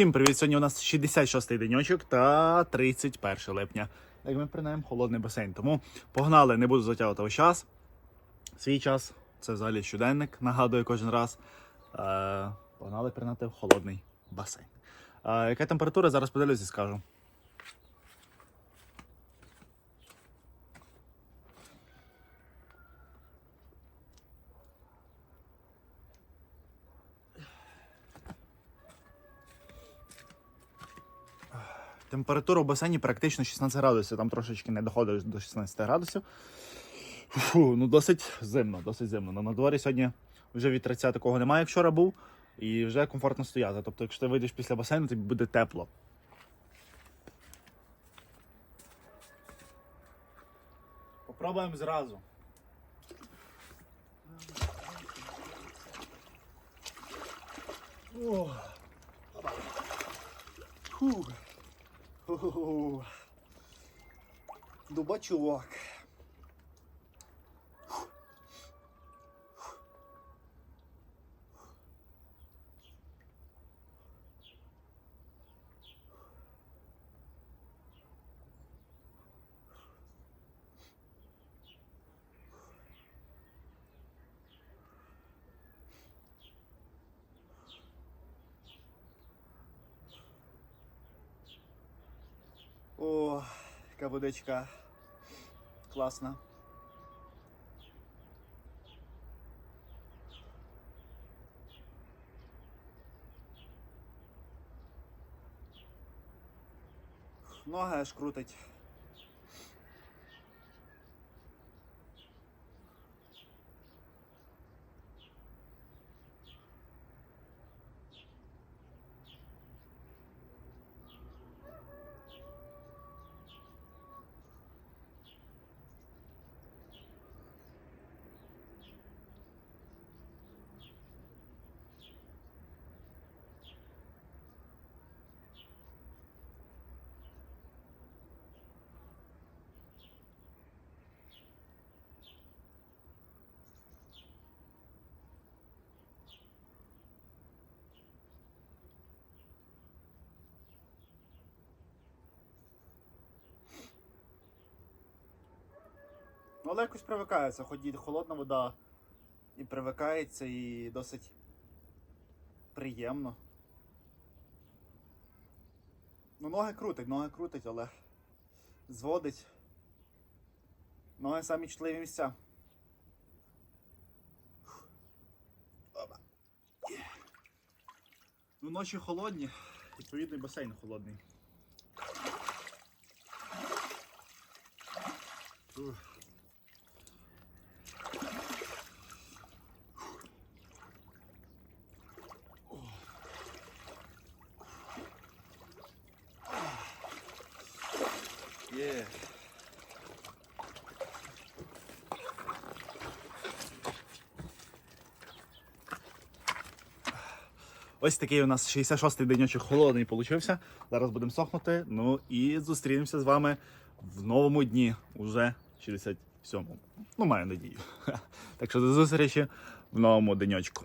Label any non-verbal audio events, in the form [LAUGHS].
Всім привіт! Сьогодні у нас 66-й деньочок та 31 липня. Як ми принаймні холодний басейн. Тому погнали, не буду затягувати весь час. Свій час це взагалі щоденник, нагадую кожен раз. Е, погнали принати в холодний басейн. Е, яка температура? Зараз подивлюсь і скажу. Температура в басейні практично 16 градусів, там трошечки не доходить до 16 градусів. Фу, ну досить зимно, досить зимно. Ну, на дворі сьогодні вже вітряця такого немає, як вчора був, і вже комфортно стояти. Тобто, якщо ти вийдеш після басейну, тобі буде тепло. Попробуємо зразу. О. Фу. Яка водичка класна. Ноги аж крутить. Ну, але якось привикається, хоч і холодна вода і привикається, і досить приємно. Ну, ноги крутить, ноги крутить, але зводить. Ноги самі чутливі місця. Ну, ночі холодні, відповідно, і басейн холодний. Ух. Ось такий у нас 66-й денечок холодний получився. Зараз будемо сохнути. Ну і зустрінемося з вами в новому дні, уже 67-му. Ну, маю надію. [LAUGHS] Так що до зустрічі в новому денечку.